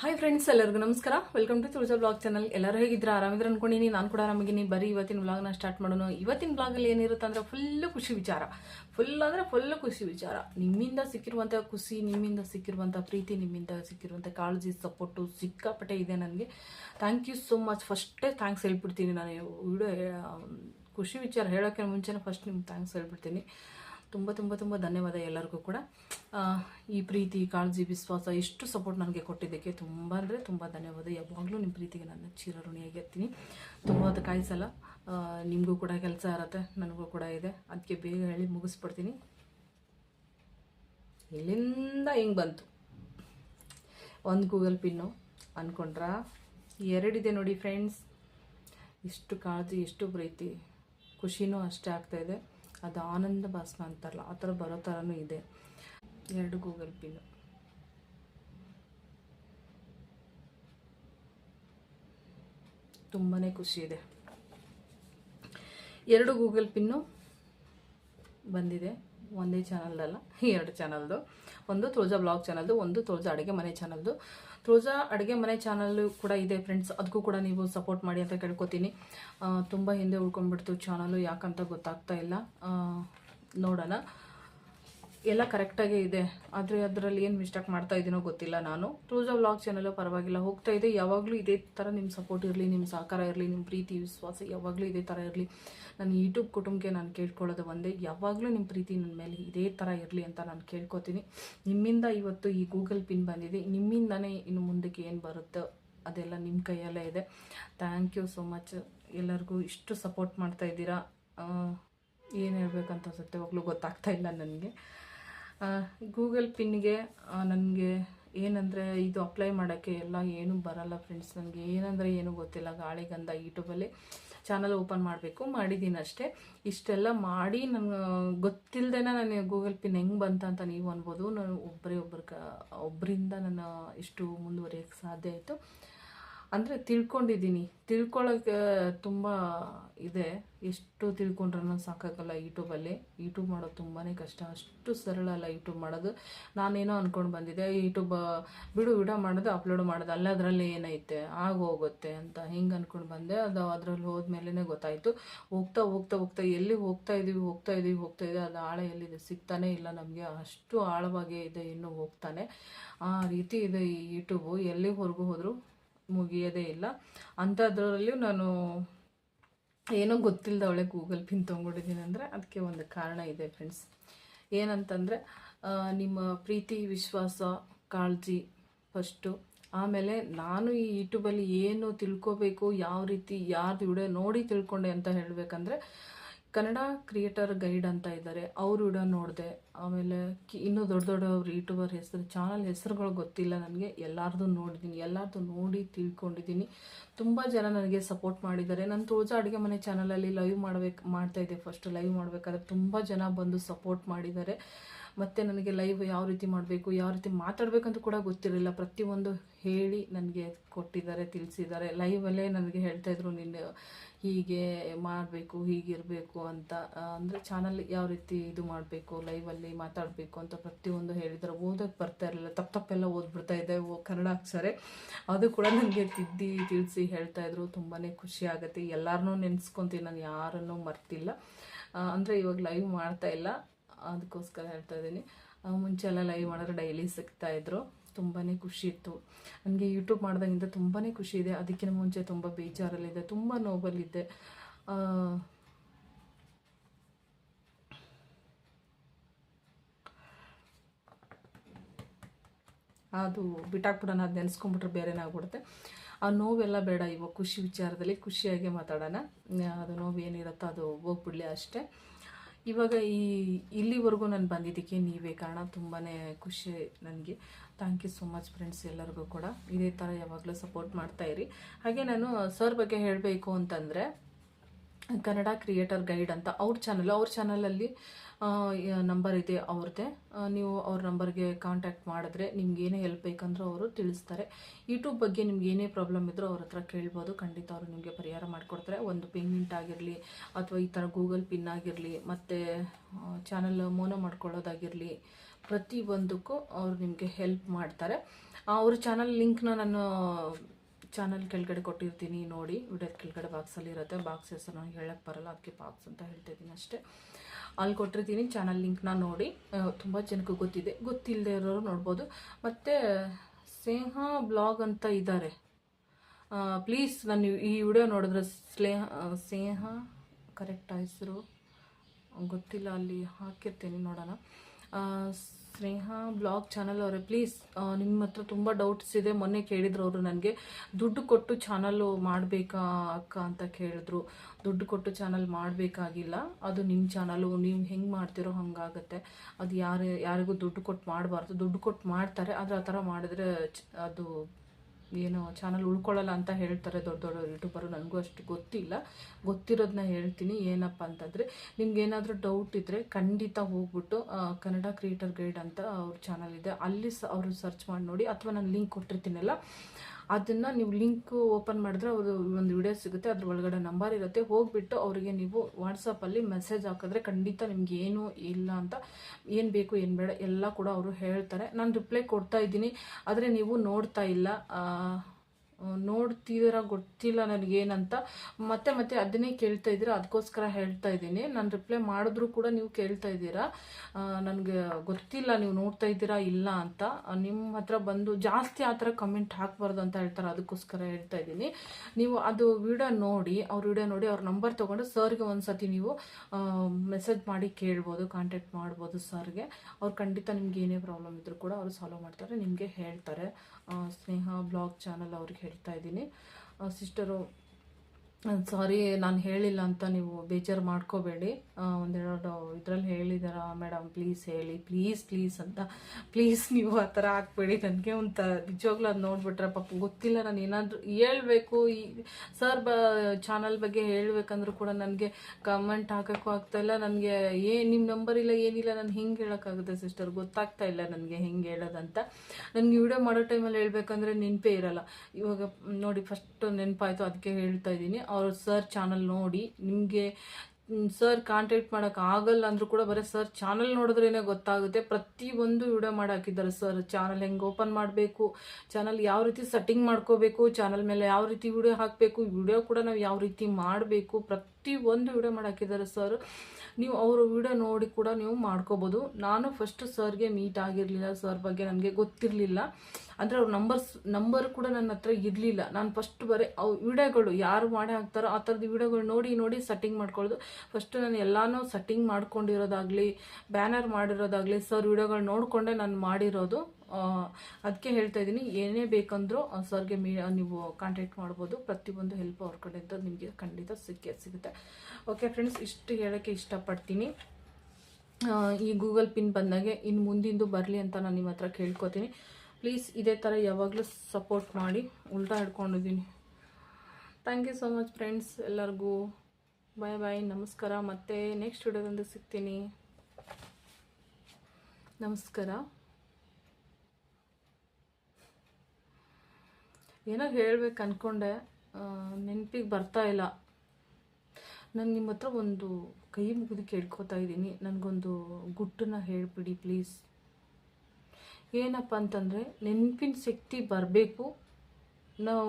Hi friends ಎಲ್ಲರಿಗೂ ನಮಸ್ಕಾರ. Welcome to Tulaja blog channel ಎಲ್ಲರೂ ಹೇಗಿದ್ರೆ ಆರಾಮಿದ್ರೆ ಅನ್ಕೊಂಡಿನಿ ನಾನು ಕೂಡ ಆರಾಮಾಗಿನಿ ಬರೀ ಇವತ್ತಿನ ಬ್ಲಾಗ್ನ ಸ್ಟಾರ್ಟ್ ಮಾಡೋಣ. ಇವತ್ತಿನ ಬ್ಲಾಗಲ್ಲಿ ಏನಿರುತ್ತೆ ಅಂದ್ರೆ ಫುಲ್ ಖುಷಿ ವಿಚಾರ. ಫುಲ್ ಅಂದರೆ ಫುಲ್ ಖುಷಿ ವಿಚಾರ. ನಿಮ್ಮಿಂದ ಸಿಕ್ಕಿರುವಂಥ ಖುಷಿ, ನಿಮ್ಮಿಂದ ಸಿಕ್ಕಿರುವಂಥ ಪ್ರೀತಿ, ನಿಮ್ಮಿಂದ ಸಿಕ್ಕಿರುವಂಥ ಕಾಳಜಿ ಸಪೋರ್ಟು ಸಿಕ್ಕಾಪಟ್ಟೆ ಇದೆ ನನಗೆ. ಥ್ಯಾಂಕ್ ಯು ಸೋ ಮಚ್ ಫಸ್ಟೇ ಥ್ಯಾಂಕ್ಸ್ ಹೇಳ್ಬಿಡ್ತೀನಿ. ನಾನು ವಿಡಿಯೋ ಖುಷಿ ವಿಚಾರ ಹೇಳೋಕ್ಕೆ ಮುಂಚೆನೇ ಫಸ್ಟ್ ನಿಮ್ಗೆ ಥ್ಯಾಂಕ್ಸ್ ಹೇಳ್ಬಿಡ್ತೀನಿ. ತುಂಬ ತುಂಬ ತುಂಬ ಧನ್ಯವಾದ ಎಲ್ಲರಿಗೂ ಕೂಡ. ಈ ಪ್ರೀತಿ, ಕಾಳಜಿ, ವಿಶ್ವಾಸ ಎಷ್ಟು ಸಪೋರ್ಟ್ ನನಗೆ ಕೊಟ್ಟಿದ್ದಕ್ಕೆ ತುಂಬ ಅಂದರೆ ತುಂಬ ಧನ್ಯವಾದ. ಯಾವಾಗಲೂ ನಿಮ್ಮ ಪ್ರೀತಿಗೆ ನಾನು ಚಿರಋಣಿಯಾಗಿರ್ತೀನಿ ತುಂಬ ಅದು ಕಾಯಿಸಲ್ಲ. ನಿಮಗೂ ಕೂಡ ಕೆಲಸ ಇರುತ್ತೆ, ನನಗೂ ಕೂಡ ಇದೆ. ಅದಕ್ಕೆ ಬೇಗ ಹೇಳಿ ಮುಗಿಸ್ಬಿಡ್ತೀನಿ. ಎಲ್ಲಿಂದ ಹಿಂಗೆ ಬಂತು. ಒಂದು ಗೂಗಲ್ ಪಿನ್ನು ಅಂದ್ಕೊಂಡ್ರ ಎರಡಿದೆ ನೋಡಿ ಫ್ರೆಂಡ್ಸ್ ಎಷ್ಟು ಕಾಳಜಿ ಎಷ್ಟು ಪ್ರೀತಿ. ಖುಷಿನೂ ಅಷ್ಟೇ ಆಗ್ತಾಯಿದೆ ಅದು ಆನಂದ ಭಾಸ್ಮ ಅಂತಾರಲ್ಲ, ಆ ಥರ ಬರೋ ಥರನೂ ಇದೆ. ಎರಡು ಗೂಗಲ್ ಪಿನ್ನು ತುಂಬಾ ಖುಷಿ ಇದೆ. ಎರಡು ಗೂಗಲ್ ಪಿನ್ನು ಬಂದಿದೆ. ಒಂದೇ ಚಾನಲ್ದಲ್ಲ ಎರಡು ಚಾನಲ್ದು ಒಂದು ತುಳಜಾ ಬ್ಲಾಗ್ ಚಾನಲ್ದು ಒಂದು ತುಳಜಾ ಅಡುಗೆ ಮನೆ ಚಾನಲ್ದು ತುಳಜಾ ಅಡುಗೆ ಮನೆ ಚಾನಲ್ಲು ಕೂಡ ಇದೆ ಫ್ರೆಂಡ್ಸ್ ಅದಕ್ಕೂ ಕೂಡ ನೀವು ಸಪೋರ್ಟ್ ಮಾಡಿ ಅಂತ ಕೇಳ್ಕೊತೀನಿ. ತುಂಬ ಹಿಂದೆ ಉಳ್ಕೊಂಡ್ಬಿಡ್ತು ಚಾನಲು ಯಾಕಂತ ಗೊತ್ತಾಗ್ತಾ ಇಲ್ಲ. ನೋಡೋಣ. ಎಲ್ಲ ಕರೆಕ್ಟಾಗೇ ಇದೆ. ಆದರೆ ಅದರಲ್ಲಿ ಏನು ಮಿಸ್ಟೇಕ್ ಮಾಡ್ತಾ ಇದ್ದೀನೋ ಗೊತ್ತಿಲ್ಲ ನಾನು. ತುಳಜಾ ವ್ಲಾಗ್ ಚಾನಲ್ ಪರವಾಗಿಲ್ಲ, ಹೋಗ್ತಾ ಇದೆ. ಯಾವಾಗಲೂ ಇದೇ ಥರ ನಿಮ್ಮ ಸಪೋರ್ಟ್ ಇರಲಿ ನಿಮ್ಮ ಸಹಕಾರ ಇರಲಿ ನಿಮ್ಮ ಪ್ರೀತಿ, ವಿಶ್ವಾಸ ಯಾವಾಗಲೂ ಇದೇ ಥರ ಇರಲಿ. ನನ್ನ ಯೂಟ್ಯೂಬ್ ಕುಟುಂಬಕ್ಕೆ ನಾನು ಕೇಳ್ಕೊಳ್ಳೋದು ಒಂದೇ. ಯಾವಾಗಲೂ ನಿಮ್ಮ ಪ್ರೀತಿ ನನ್ನ ಮೇಲೆ ಇದೇ ಥರ ಇರಲಿ ಅಂತ ನಾನು ಕೇಳ್ಕೊತೀನಿ. ನಿಮ್ಮಿಂದ ಇವತ್ತು ಈ ಗೂಗಲ್ ಪಿನ್ ಬಂದಿದೆ. ನಿಮ್ಮಿಂದನೇ ಇನ್ನು ಮುಂದಕ್ಕೆ ಏನು ಬರುತ್ತೋ ಅದೆಲ್ಲ ನಿಮ್ಮ ಕೈಯಲ್ಲೇ ಇದೆ. ಥ್ಯಾಂಕ್ ಯು ಸೋ ಮಚ್ ಎಲ್ಲರಿಗೂ ಇಷ್ಟು ಸಪೋರ್ಟ್ ಮಾಡ್ತಾ ಇದ್ದೀರಾ? ಏನು ಹೇಳ್ಬೇಕಂತ ಸತ್ಯವಾಗ್ಲೂ ಗೊತ್ತಾಗ್ತಾ ಇಲ್ಲ ನನಗೆ. ಗೂಗಲ್ ಪಿನ್ಗೆ ನನಗೆ ಏನಂದರೆ ಇದು ಅಪ್ಲೈ ಮಾಡೋಕ್ಕೆ ಎಲ್ಲ ಏನೂ ಬರಲ್ಲ ಫ್ರೆಂಡ್ಸ್ ನನಗೆ ಏನಂದರೆ ಏನೂ ಗೊತ್ತಿಲ್ಲ. ಗಾಳಿಗಂಧ ಯೂಟ್ಯೂಬಲ್ಲಿ ಚಾನಲ್ ಓಪನ್ ಮಾಡಬೇಕು ಮಾಡಿದ್ದೀನಿ ಅಷ್ಟೇ. ಇಷ್ಟೆಲ್ಲ ಮಾಡಿ ನನಗೆ ಗೊತ್ತಿಲ್ಲದೆ ನನಗೆ ಗೂಗಲ್ ಪಿನ್ ಹೆಂಗೆ ಬಂತ ಅಂತ ನೀವು ಅನ್ಬೋದು. ನಾನು ಒಬ್ಬರೇ ಒಬ್ಬರ ಒಬ್ಬರಿಂದ ನಾನು ಇಷ್ಟು ಮುಂದುವರಿಯೋಕ್ಕೆ ಸಾಧ್ಯ ಆಯಿತು. ಅಂದರೆ ತಿಳ್ಕೊಂಡಿದ್ದೀನಿ. ತಿಳ್ಕೊಳ್ಳೋಕೆ ತುಂಬ ಇದೆ. ಎಷ್ಟು ತಿಳ್ಕೊಂಡ್ರೂ ಸಾಕಾಗಲ್ಲ ಯೂಟ್ಯೂಬಲ್ಲಿ ಯೂಟ್ಯೂಬ್ ಮಾಡೋದು ತುಂಬಾ ಕಷ್ಟ. ಅಷ್ಟು ಸರಳ ಅಲ್ಲ ಯೂಟ್ಯೂಬ್ ಮಾಡೋದು. ನಾನೇನೋ ಅಂದ್ಕೊಂಡು ಬಂದಿದ್ದೆ ಯೂಟ್ಯೂಬ್ ಬಿಡು, ವಿಡಿಯೋ ಮಾಡೋದು, ಅಪ್ಲೋಡ್ ಮಾಡೋದು ಅಲ್ಲ ಅದರಲ್ಲಿ ಏನೈತೆ? ಆಗ ಹೋಗುತ್ತೆ ಅಂತ ಹಿಂಗೆ ಅಂದ್ಕೊಂಡು ಬಂದೆ. ಅದು ಅದರಲ್ಲಿ ಹೋದ್ಮೇಲೆ ಗೊತ್ತಾಯಿತು. ಹೋಗ್ತಾ ಹೋಗ್ತಾ ಹೋಗ್ತಾ, ಎಲ್ಲಿ ಹೋಗ್ತಾ ಇದ್ದೀವಿ ಹೋಗ್ತಾ ಇದ್ದೀವಿ ಹೋಗ್ತಾ ಇದೆ ಅದು ಆಳ ಎಲ್ಲಿದೆ? ಸಿಗ್ತಾನೆ ಇಲ್ಲ ನಮಗೆ. ಅಷ್ಟು ಆಳವಾಗಿ ಇದೆ, ಇನ್ನೂ ಹೋಗ್ತಾನೆ. ಆ ರೀತಿ ಇದೆ ಈ ಯೂಟ್ಯೂಬು ಎಲ್ಲಿವರೆಗೂ ಹೋದರೂ ಮುಗಿಯೋದೇ ಇಲ್ಲ. ಅಂಥದ್ರಲ್ಲೂ ನಾನು ಏನೋ ಗೊತ್ತಿಲ್ಲದವಳೆ ಗೂಗಲ್ ಪಿನ್ ತೊಗೊಂಡಿದ್ದೀನಿ ಅಂದರೆ ಅದಕ್ಕೆ ಒಂದು ಕಾರಣ ಇದೆ ಫ್ರೆಂಡ್ಸ್ ಏನಂತಂದರೆ ನಿಮ್ಮ ಪ್ರೀತಿ, ವಿಶ್ವಾಸ, ಕಾಳಜಿ ಫಸ್ಟು ಆಮೇಲೆ ನಾನು ಈ ಯೂಟ್ಯೂಬಲ್ಲಿ ಏನು ತಿಳ್ಕೊಬೇಕು, ಯಾವ ರೀತಿ, ಯಾರ್ದು ವಿಡಿಯೋ ನೋಡಿ ತಿಳ್ಕೊಂಡೆ ಅಂತ ಹೇಳಬೇಕಂದ್ರೆ ಕನ್ನಡ ಕ್ರಿಯೇಟರ್ ಗೈಡ್ ಅಂತ ಇದ್ದಾರೆ ಅವ್ರ ವಿಡಿಯೋ ನೋಡಿದೆ. ಆಮೇಲೆ ಕಿ, ಇನ್ನೂ ದೊಡ್ಡ ದೊಡ್ಡವ್ರ ಯೂಟ್ಯೂಬರ್ ಹೆಸರು ಚಾನಲ್ ಹೆಸರುಗಳು ಗೊತ್ತಿಲ್ಲ ನನಗೆ. ಎಲ್ಲರದು ನೋಡಿದ್ದೀನಿ ಎಲ್ಲರದು ನೋಡಿ ತಿಳ್ಕೊಂಡಿದ್ದೀನಿ ತುಂಬ ಜನ ನನಗೆ ಸಪೋರ್ಟ್ ಮಾಡಿದ್ದಾರೆ. ನಾನು ತೋಜಾ ಅಡುಗೆ ಮನೆ ಚಾನಲಲ್ಲಿ ಲೈವ್ ಮಾಡಬೇಕು, ಮಾಡ್ತಾ ಇದ್ದೆ ಫಸ್ಟ್ ಲೈವ್ ಮಾಡಬೇಕಾದ್ರೆ ತುಂಬ ಜನ ಬಂದು ಸಪೋರ್ಟ್ ಮಾಡಿದ್ದಾರೆ. ಮತ್ತು ನನಗೆ ಲೈವ್ ಯಾವ ರೀತಿ ಮಾಡಬೇಕು, ಯಾವ ರೀತಿ ಮಾತಾಡಬೇಕಂತ ಕೂಡ ಗೊತ್ತಿರಲಿಲ್ಲ. ಪ್ರತಿಯೊಂದು ಹೇಳಿ ನನಗೆ ಕೊಟ್ಟಿದ್ದಾರೆ, ತಿಳಿಸಿದ್ದಾರೆ. ಲೈವಲ್ಲೇ ನನಗೆ ಹೇಳ್ತಾಯಿದ್ರು ನಿನ್ನ ಹೀಗೆ ಮಾಡಬೇಕು, ಹೀಗಿರಬೇಕು ಅಂತ. ಅಂದರೆ ಚಾನಲ್ ಯಾವ ರೀತಿ ಇದು ಮಾಡಬೇಕು ಲೈವಲ್ಲಿ ಮಾತಾಡಬೇಕು ಅಂತ ಪ್ರತಿಯೊಂದು ಹೇಳಿದ್ದಾರೆ ಓದೋಕ್ಕೆ ಬರ್ತಾ ಇರಲಿಲ್ಲ. ತಪ್ಪು ತಪ್ಪೆಲ್ಲ ಓದ್ಬಿಡ್ತಾ ಓ, ಕನ್ನಡ ಅಕ್ಷರೆ. ಅದು ಕೂಡ ನನಗೆ ತಿದ್ದಿ, ತಿಳಿಸಿ ಹೇಳ್ತಾಯಿದ್ರು ತುಂಬಾ ಖುಷಿ ಆಗುತ್ತೆ. ಎಲ್ಲರನ್ನೂ ನೆನೆಸ್ಕೊತೀನಿ. ನಾನು ಯಾರನ್ನೂ ಮರ್ತಿಲ್ಲ. ಅಂದರೆ ಇವಾಗ ಲೈವ್ ಮಾಡ್ತಾ ಇಲ್ಲ. ಅದಕ್ಕೋಸ್ಕರ ಹೇಳ್ತಾ ಇದ್ದೀನಿ. ಆ, ಮುಂಚೆ ಎಲ್ಲ ಲೈವ್ ಮಾಡಿದ್ರೆ ಡೈಲಿ ಸಿಗ್ತಾ ಇದ್ರು. ತುಂಬಾ ಖುಷಿ ಇತ್ತು. ನನಗೆ ಯೂಟ್ಯೂಬ್ ಮಾಡ್ದಾಗಿಂದ ತುಂಬಾ ಖುಷಿ ಇದೆ. ಅದಕ್ಕಿಂತ ಮುಂಚೆ ತುಂಬ ಬೇಜಾರಲ್ಲಿದೆ ತುಂಬ ನೋವಲ್ಲಿದ್ದೆ. ಅದು ಬಿಟ್ಟಾಕ್ಬಿಡೋಣ ಅದು ನೆನೆಸ್ಕೊಂಬಿಟ್ರೆ ಬೇರೆನೇ ಆಗ್ಬಿಡುತ್ತೆ. ಆ ನೋವೆಲ್ಲ ಬೇಡ ಇವಾಗ ಖುಷಿ ವಿಚಾರದಲ್ಲಿ ಖುಷಿಯಾಗಿ ಮಾತಾಡೋಣ. ಅದು ನೋವು ಏನಿರುತ್ತೋ ಅದು ಹೋಗ್ಬಿಡಲಿ ಅಷ್ಟೇ. ಇವಾಗ ಈ ಇಲ್ಲಿವರೆಗೂ ನಾನು ಬಂದಿದ್ದಕ್ಕೆ ನೀವೇ ಕಾರಣ. ತುಂಬಾ ಖುಷಿ ನನಗೆ. Thank you so much friends ಎಲ್ಲರಿಗೂ ಕೂಡ. ಇದೇ ಥರ ಯಾವಾಗಲೂ ಸಪೋರ್ಟ್ ಮಾಡ್ತಾಯಿರಿ ಹಾಗೆ ನಾನು ಸರ್ ಬಗ್ಗೆ ಹೇಳಬೇಕು ಅಂತಂದರೆ ಕನ್ನಡ ಕ್ರಿಯೇಟರ್ ಗೈಡ್ ಅಂತ ಅವ್ರ ಚಾನಲ್ ಅವ್ರ ಚಾನಲಲ್ಲಿ ನಂಬರ್ ಇದೆ ಅವ್ರದ್ದೇ ನೀವು ಅವ್ರ ನಂಬರ್ಗೆ ಕಾಂಟ್ಯಾಕ್ಟ್ ಮಾಡಿದ್ರೆ ನಿಮ್ಗೆ ಏನೇ ಹೆಲ್ಪ್ ಬೇಕಂದ್ರೂ ಅವರು ತಿಳಿಸ್ತಾರೆ. ಯೂಟ್ಯೂಬ್ ಬಗ್ಗೆ ನಿಮ್ಗೆ ಏನೇ ಪ್ರಾಬ್ಲಮ್ ಇದ್ದರೂ ಅವ್ರ ಹತ್ರ ಕೇಳ್ಬೋದು. ಖಂಡಿತ ಅವರು ನಿಮಗೆ ಪರಿಹಾರ ಮಾಡಿಕೊಡ್ತಾರೆ. ಒಂದು ಪೇಮೆಂಟ್ ಆಗಿರಲಿ ಅಥವಾ ಈ ಥರ ಗೂಗಲ್ ಪಿನ್ ಆಗಿರಲಿ ಮತ್ತು ಚಾನಲ್ ಮೋನೋ ಮಾಡ್ಕೊಳ್ಳೋದಾಗಿರಲಿ ಪ್ರತಿಯೊಂದಕ್ಕೂ ಅವರು ನಿಮಗೆ ಹೆಲ್ಪ್ ಮಾಡ್ತಾರೆ. ಅವ್ರ ಚಾನಲ್ ಲಿಂಕ್ನ ನಾನು ಚಾನಲ್ ಕೆಳಗಡೆ ಕೊಟ್ಟಿರ್ತೀನಿ ನೋಡಿ. ವಿಡಿಯೋದ ಕೆಳಗಡೆ ಬಾಕ್ಸಲ್ಲಿ ಇರುತ್ತೆ. ಬಾಕ್ಸ್ ಹೆಸರು ಹೇಳೋಕೆ ಹೇಳಕ್ಕೆ ಬರಲ್ಲ, ಅದಕ್ಕೆ ಬಾಕ್ಸ್ ಅಂತ ಹೇಳ್ತಾ ಇದ್ದೀನಿ ಅಷ್ಟೇ. ಅಲ್ಲಿ ಕೊಟ್ಟಿರ್ತೀನಿ ಚಾನಲ್ ಲಿಂಕ್ನ ನೋಡಿ. ತುಂಬ ಜನಕ್ಕೆ ಗೊತ್ತಿದೆ. ಗೊತ್ತಿಲ್ಲದೆ ಇರೋರು ನೋಡ್ಬೋದು. ಮತ್ತು, ಸ್ನೇಹ ಬ್ಲಾಗ್ ಅಂತ ಇದ್ದಾರೆ ಪ್ಲೀಸ್ ನಾನು ಈ ವಿಡಿಯೋ ನೋಡಿದ್ರೆ ಸ್ನೇಹ ಸ್ನೇಹ ಕರೆಕ್ಟ್ ಹೆಸರು? ಗೊತ್ತಿಲ್ಲ, ಅಲ್ಲಿ ಹಾಕಿರ್ತೀನಿ ನೋಡೋಣ. ಸ್ನೇಹ ಬ್ಲಾಗ್ ಚಾನಲ್ ಅವರೇ ಪ್ಲೀಸ್ ನಿಮ್ಮ ಹತ್ರ ತುಂಬ ಡೌಟ್ಸ್ ಇದೆ. ಮೊನ್ನೆ ಕೇಳಿದ್ರು ಅವರು ನನಗೆ, ದುಡ್ಡು ಕೊಟ್ಟು ಚಾನಲ್ಲು ಮಾಡಬೇಕಾ ಅಕ್ಕ? ಅಂತ ಕೇಳಿದ್ರು. ದುಡ್ಡು ಕೊಟ್ಟು ಚಾನಲ್ ಮಾಡಬೇಕಾಗಿಲ್ಲ. ಅದು ನಿಮ್ಮ ಚಾನಲು, ನೀವು ಹೆಂಗೆ ಮಾಡ್ತಿರೋ ಹಂಗಾಗತ್ತೆ. ಅದು ಯಾರು, ಯಾರಿಗೂ ದುಡ್ಡು ಕೊಟ್ಟು ಮಾಡಬಾರ್ದು. ದುಡ್ಡು ಕೊಟ್ಟು ಮಾಡ್ತಾರೆ, ಆದರೆ ಆ ಥರ ಮಾಡಿದ್ರೆ ಅದು ಏನು ಚಾನಲ್ ಉಳ್ಕೊಳ್ಳಲ್ಲ ಅಂತ ಹೇಳ್ತಾರೆ ದೊಡ್ಡ ದೊಡ್ಡ ಯೂಟ್ಯೂಬರು ನನಗೂ ಅಷ್ಟು ಗೊತ್ತಿಲ್ಲ. ಗೊತ್ತಿರೋದನ್ನ ಹೇಳ್ತೀನಿ. ಏನಪ್ಪ ಅಂತಂದರೆ ನಿಮ್ಗೆ ಏನಾದರೂ ಡೌಟ್ ಇದ್ದರೆ ಖಂಡಿತ ಹೋಗ್ಬಿಟ್ಟು ಕನ್ನಡ ಕ್ರಿಯೇಟರ್ ಗೈಡ್ ಅಂತ ಅವ್ರ ಚಾನಲ್ ಇದೆ. ಅಲ್ಲಿ ಸ, ಅವರು ಸರ್ಚ್ ಮಾಡಿ ನೋಡಿ, ಅಥವಾ ನಾನು ಲಿಂಕ್ ಕೊಟ್ಟಿರ್ತೀನಲ್ಲ ಅದನ್ನು ನೀವು ಲಿಂಕ್ ಓಪನ್ ಮಾಡಿದ್ರೆ ಅವರು ಒಂದು ವಿಡಿಯೋ ಸಿಗುತ್ತೆ, ಅದ್ರ ಒಳಗಡೆ ನಂಬರ್ ಇರುತ್ತೆ. ಹೋಗ್ಬಿಟ್ಟು ಅವರಿಗೆ ನೀವು ವಾಟ್ಸಪ್ಪಲ್ಲಿ ಮೆಸೇಜ್ ಹಾಕಿದ್ರೆ ಖಂಡಿತ ನಿಮ್ಗೆ ಏನು ಇಲ್ಲ ಅಂತ, ಏನು ಬೇಕು, ಏನು ಬೇಡ, ಎಲ್ಲ ಕೂಡ ಅವರು ಹೇಳ್ತಾರೆ. ನಾನು ರಿಪ್ಲೈ ಕೊಡ್ತಾ ಇದ್ದೀನಿ, ಆದರೆ ನೀವು ನೋಡ್ತಾ ಇಲ್ಲ. ನೋಡ್ತಿದ್ದೀರಾ ಗೊತ್ತಿಲ್ಲ ನನಗೇನಂತ. ಮತ್ತೆ ಮತ್ತೆ ಅದನ್ನೇ ಕೇಳ್ತಾ ಇದ್ದೀರಾ, ಅದಕ್ಕೋಸ್ಕರ ಹೇಳ್ತಾ ಇದ್ದೀನಿ. ನಾನು ರಿಪ್ಲೈ ಮಾಡಿದ್ರೂ ಕೂಡ ನೀವು ಕೇಳ್ತಾ ಇದ್ದೀರಾ. ನನಗೆ ಗೊತ್ತಿಲ್ಲ ನೀವು ನೋಡ್ತಾ ಇದ್ದೀರಾ, ಇಲ್ಲ ಅಂತ. ನಿಮ್ಮ ಹತ್ರ ಬಂದು ಜಾಸ್ತಿ ಆ ಥರ ಕಮೆಂಟ್ ಹಾಕಬಾರ್ದು ಅಂತ ಹೇಳ್ತಾರೆ, ಅದಕ್ಕೋಸ್ಕರ ಹೇಳ್ತಾ ಇದ್ದೀನಿ. ನೀವು ಅದು ವಿಡಿಯೋ ನೋಡಿ, ಅವ್ರ ವಿಡಿಯೋ ನೋಡಿ, ಅವ್ರ ನಂಬರ್ ತೊಗೊಂಡು ಸರ್ಗೆ ಒಂದ್ಸತಿ ನೀವು ಮೆಸೇಜ್ ಮಾಡಿ ಕೇಳ್ಬೋದು ಕಾಂಟ್ಯಾಕ್ಟ್ ಮಾಡ್ಬೋದು ಸರ್ಗೆ ಅವ್ರು ಖಂಡಿತ ನಿಮ್ಗೆ ಏನೇ ಪ್ರಾಬ್ಲಮ್ ಇದ್ರೂ ಕೂಡ ಅವರು ಸಾಲ್ವ್ ಮಾಡ್ತಾರೆ, ನಿಮಗೆ ಹೇಳ್ತಾರೆ. ಸ್ನೇಹ ಬ್ಲಾಗ್ ಚಾನಲ್ ಅವ್ರಿಗೆ ಹೇಳ್ತಾ ಇದ್ದೀನಿ. ಸಿಸ್ಟರು ಸಾರಿ, ನಾನು ಹೇಳಿಲ್ಲ ಅಂತ ನೀವು ಬೇಜಾರು ಮಾಡ್ಕೋಬೇಡಿ. ಒಂದೆರಡು ಇದರಲ್ಲಿ ಹೇಳಿದಾರ ಮೇಡಮ್ ಪ್ಲೀಸ್ ಹೇಳಿ, ಪ್ಲೀಸ್ ಪ್ಲೀಸ್ ಅಂತ. ಪ್ಲೀಸ್ ನೀವು ಆ ಥರ ಹಾಕ್ಬೇಡಿ ನನಗೆ ಒಂಥ ನಿಜವಾಗ್ಲೂ ಅದು ನೋಡಿಬಿಟ್ರೆ ಪಾಪ ಗೊತ್ತಿಲ್ಲ. ನಾನು ಏನಾದರೂ ಹೇಳಬೇಕು. ಈ ಸರ್ ಬ, ಚಾನಲ್ ಬಗ್ಗೆ ಹೇಳಬೇಕಂದ್ರೂ ಕೂಡ ನನಗೆ ಕಮೆಂಟ್ ಹಾಕೋಕ್ಕೂ ಇಲ್ಲ. ನನಗೆ ಏ ನಿಮ್ಮ ನಂಬರ್ ಇಲ್ಲ, ಏನಿಲ್ಲ. ನಾನು ಹೆಂಗೆ ಹೇಳೋಕ್ಕಾಗುತ್ತೆ ಸಿಸ್ಟರ್ ಗೊತ್ತಾಗ್ತಾ ಇಲ್ಲ ನನಗೆ ಹೆಂಗೆ ಹೇಳೋದಂತ. ನನಗೆ ವಿಡಿಯೋ ಮಾಡೋ ಟೈಮಲ್ಲಿ ಹೇಳಬೇಕಂದ್ರೆ ನೆನಪೇ ಇರಲ್ಲ. ಇವಾಗ ನೋಡಿ ಫಸ್ಟ್ ನೆನಪಾಯಿತು. ಅದಕ್ಕೆ ಹೇಳ್ತಾ ಇದ್ದೀನಿ. ಅವ್ರ ಸರ್ ಚಾನಲ್ ನೋಡಿ, ನಿಮಗೆ ಸರ್ ಕಾಂಟ್ಯಾಕ್ಟ್ ಮಾಡೋಕೆ ಆಗಲ್ಲ ಅಂದರೂ ಕೂಡ ಬರೀ ಸರ್ ಚಾನಲ್ ನೋಡಿದ್ರೇ ಗೊತ್ತಾಗುತ್ತೆ. ಪ್ರತಿಯೊಂದು ವಿಡಿಯೋ ಮಾಡಿ ಹಾಕಿದ್ದಾರೆ ಸರ್. ಚಾನಲ್ ಹೆಂಗೆ ಓಪನ್ ಮಾಡಬೇಕು, ಚಾನಲ್ ಯಾವ ರೀತಿ ಸೆಟ್ಟಿಂಗ್ ಮಾಡ್ಕೋಬೇಕು, ಚಾನಲ್ ಮೇಲೆ ಯಾವ ರೀತಿ ವಿಡಿಯೋ ಹಾಕಬೇಕು, ವಿಡಿಯೋ ಕೂಡ ನಾವು ಯಾವ ರೀತಿ ಮಾಡಬೇಕು ಪ್ರತಿಯೊಂದು ವಿಡಿಯೋ ಮಾಡಾಕಿದ್ದಾರೆ ಸರ್ ನೀವು ಅವರು ವಿಡಿಯೋ ನೋಡಿ ಕೂಡ ನೀವು ಮಾಡ್ಕೋಬೋದು. ನಾನು ಫಸ್ಟ್ ಸರ್ಗೆ ಮೀಟ್ ಆಗಿರಲಿಲ್ಲ ಸರ್ ಬಗ್ಗೆ ನನಗೆ ಗೊತ್ತಿರಲಿಲ್ಲ. ಅಂದರೆ ಅವ್ರ ನಂಬರ್ಸ್ ನಂಬರ್ ಕೂಡ ನನ್ನ ಹತ್ರ ಇರಲಿಲ್ಲ. ನಾನು ಫಸ್ಟ್ ಬರೀ ಅವ್ರ ವಿಡಿಯೋಗಳು ಯಾರು ಮಾಡಿ ಹಾಕ್ತಾರೋ ಆ ಥರದ ವಿಡಿಯೋಗಳು ನೋಡಿ ನೋಡಿ ಸೆಟ್ಟಿಂಗ್ ಮಾಡ್ಕೊಳ್ಳೋದು. ಫಸ್ಟ್ ನಾನು ಎಲ್ಲಾನು ಸೆಟ್ಟಿಂಗ್ ಮಾಡ್ಕೊಂಡಿರೋದಾಗಲಿ ಬ್ಯಾನರ್ ಮಾಡಿರೋದಾಗಲಿ ಸರ್ ವಿಡಿಯೋಗಳು ನೋಡಿಕೊಂಡೆ ನಾನು ಮಾಡಿರೋದು. ಅದಕ್ಕೆ ಹೇಳ್ತಾ ಇದ್ದೀನಿ ಏನೇ ಬೇಕಂದ್ರೂ ಸರ್ಗೆ ಮೀ ನೀವು ಕಾಂಟ್ಯಾಕ್ಟ್ ಮಾಡ್ಬೋದು. ಪ್ರತಿಯೊಂದು ಹೆಲ್ಪ್ ಅವ್ರ ಕಡೆಯಿಂದ ನಿಮಗೆ ಖಂಡಿತ ಸಿಕ್ಕೇ ಸಿಗುತ್ತೆ. ಓಕೆ ಫ್ರೆಂಡ್ಸ್ ಇಷ್ಟು ಹೇಳೋಕ್ಕೆ ಇಷ್ಟಪಡ್ತೀನಿ. ಈ ಗೂಗಲ್ ಪಿನ್ ಬಂದಾಗೆ ಇನ್ನು ಮುಂದಿಂದು ಬರಲಿ ಅಂತ ನಾನು ನಿಮ್ಮ ಹತ್ರ ಕೇಳ್ಕೊತೀನಿ. ಪ್ಲೀಸ್ ಇದೇ ಥರ ಯಾವಾಗಲೂ ಸಪೋರ್ಟ್ ಮಾಡಿ. ಉಲ್ಟಾ ಹಿಡ್ಕೊಂಡಿದ್ದೀನಿ. Thank you so much friends ಎಲ್ಲರಿಗೂ. ಬಾಯ್ ಬಾಯ್ ನಮಸ್ಕಾರ. ಮತ್ತೆ ನೆಕ್ಸ್ಟ್ ವಿಡಿಯೋದಿಂದ ಸಿಗ್ತೀನಿ. ನಮಸ್ಕಾರ. ಏನೋ ಹೇಳ್ಬೇಕು ಅಂದ್ಕೊಂಡೆ ನೆನಪಿಗೆ ಬರ್ತಾ ಇಲ್ಲ. ನಾನು ನಿಮ್ಮ ಹತ್ರ ಒಂದು ಕೈ ಮುಗಿದು ಕೇಳ್ಕೊತಾ ಇದ್ದೀನಿ. ನನಗೊಂದು ಗುಟ್ಟನ್ನ ಹೇಳಿಬಿಡಿ, ಪ್ಲೀಸ್. ಏನಪ್ಪ ಅಂತಂದರೆ ನೆನಪಿನ ಶಕ್ತಿ ಬರಬೇಕು. ನಾವು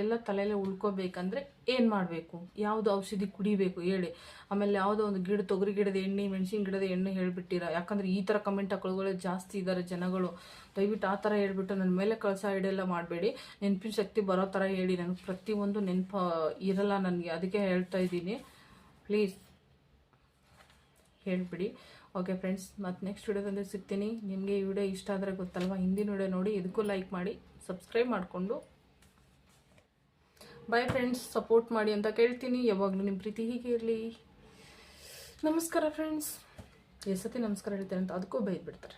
ಎಲ್ಲ ತಲೆಯಲ್ಲೇ ಉಳ್ಕೋಬೇಕಂದ್ರೆ ಏನು ಮಾಡಬೇಕು? ಯಾವುದು ಔಷಧಿ ಕುಡಿಬೇಕು ಹೇಳಿ. ಆಮೇಲೆ ಯಾವುದೋ ಒಂದು ಗಿಡ, ತೊಗರಿ ಗಿಡದ ಎಣ್ಣೆ, ಮೆಣಸಿನ ಗಿಡದ ಎಣ್ಣೆ ಹೇಳಿಬಿಟ್ಟಿರ. ಯಾಕಂದ್ರೆ ಈ ಥರ ಕಮೆಂಟ್ ಹಾಕೊಳ್ಳೋಗಳು ಜಾಸ್ತಿ ಇದ್ದಾರೆ ಜನಗಳು. ದಯವಿಟ್ಟು ಆ ಥರ ಹೇಳ್ಬಿಟ್ಟು ನನ್ನ ಮೇಲೆ ಕಳಸ ಹಿಡಿಯೆಲ್ಲ ಮಾಡಬೇಡಿ. ನೆನಪಿನ ಶಕ್ತಿ ಬರೋ ಥರ ಹೇಳಿ. ನನಗೆ ಪ್ರತಿಯೊಂದು ನೆನ್ಪ ಇರಲ್ಲ ನನಗೆ. ಅದಕ್ಕೆ ಹೇಳ್ತಾ ಇದ್ದೀನಿ. ಪ್ಲೀಸ್ ಹೇಳಿಬಿಡಿ. ಓಕೆ ಫ್ರೆಂಡ್ಸ್ ಮತ್ತು ನೆಕ್ಸ್ಟ್ ವಿಡಿಯೋದಲ್ಲಿ ಸಿಗ್ತೀನಿ. ನಿಮಗೆ ಈ ವಿಡಿಯೋ ಇಷ್ಟ ಆದರೆ ಗೊತ್ತಲ್ವಾ? ಹಿಂದಿನ ವಿಡಿಯೋ ನೋಡಿ, ಇದಕ್ಕೂ ಲೈಕ್ ಮಾಡಿ ಸಬ್ಸ್ಕ್ರೈಬ್ ಮಾಡಿಕೊಂಡು ಬಾಯ್ ಫ್ರೆಂಡ್ಸ್ ಸಪೋರ್ಟ್ ಮಾಡಿ ಅಂತ ಕೇಳ್ತೀನಿ. ಯಾವಾಗಲೂ ನಿಮ್ಮ ಪ್ರೀತಿ ಹೀಗೆ ಇರಲಿ. ನಮಸ್ಕಾರ ಫ್ರೆಂಡ್ಸ್ ಎಷ್ಟೊತ್ತಿ ನಮಸ್ಕಾರ ಹೇಳ್ತಾರೆ ಅಂತ ಅದಕ್ಕೂ ಬೈದ್ಬಿಡ್ತಾರೆ